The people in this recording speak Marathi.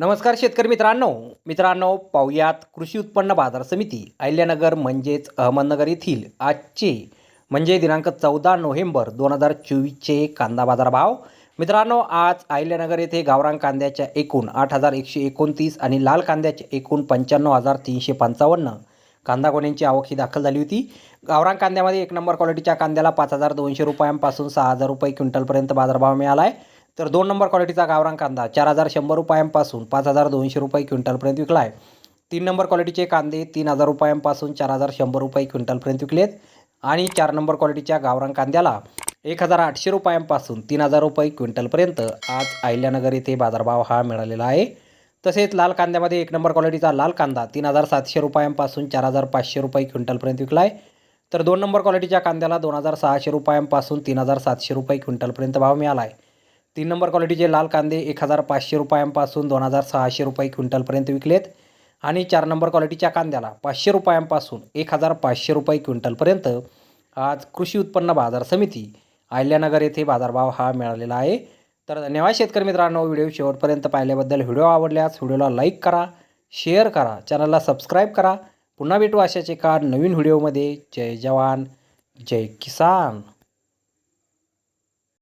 नमस्कार शेतकरी मित्रांनो. मित्रांनो पाहुयात कृषी उत्पन्न बाजार समिती अहिल्यानगर म्हणजेच अहमदनगर येथील आजचे म्हणजे दिनांक चौदा नोव्हेंबर दोन हजार चोवीसचे कांदा बाजार भाव मित्रांनो आज अहिल्यानगर येथे गावरान कांद्याच्या एकूण आठ हजार एकशे एकोणतीस आणि लाल कांद्याचे एकूण पंच्याण्णव हजार तीनशे पंचावन्न कांदा गोण्यांची आवक ही दाखल झाली होती. गावरान कांद्यामध्ये एक नंबर क्वालिटीच्या कांद्याला पाच हजार दोनशे रुपयांपासून सहा हजार रुपये क्विंटलपर्यंत बाजारभाव मिळाला आहे. तर दोन नंबर क्वालिटीचा गावरान कांदा चार हजार शंभर रुपयांपासून पाच हजार दोनशे रुपये क्विंटलपर्यंत विकला आहे तीन नंबर क्वालिटीचे कांदे तीन हजार रुपयांपासून चार हजार शंभर रुपये क्विंटलपर्यंत विकलेत. आणि चार नंबर क्वालिटीच्या गावरान कांद्याला एक हजार आठशे रुपयांपासून तीन हजार रुपये क्विंटलपर्यंत आज अहिल्यानगर येथे बाजारभाव हा मिळालेला आहे. तसेच लाल कांद्यामध्ये एक नंबर क्वालिटीचा लाल कांदा तीन हजार सातशे रुपयांपासून चार हजार पाचशे रुपये क्विंटलपर्यंत विकला आहे तर दोन नंबर क्वालिटीच्या कांद्याला दोन हजार सहाशे रुपयांपासून तीन हजार सातशे रुपये क्विंटलपर्यंत भाव मिळाला आहे तीन नंबर क्वालिटीचे लाल कांदे एक हजार पाचशे रुपयांपासून दोन हजार सहाशे रुपये क्विंटलपर्यंत विकलेत. आणि चार नंबर क्वालिटीच्या कांद्याला पाचशे रुपयांपासून एक हजार पाचशे रुपये क्विंटलपर्यंत आज कृषी उत्पन्न बाजार समिती अहिल्यानगर येथे बाजारभाव हा मिळालेला आहे. तर धन्यवाद शेतकरी मित्रांनो व्हिडिओ शेवटपर्यंत पाहिल्याबद्दल व्हिडिओ आवडल्यास व्हिडिओला लाईक करा शेअर करा चॅनलला सबस्क्राईब करा. पुन्हा भेटू अशाच एका नवीन व्हिडिओमध्ये. जय जवान जय किसान.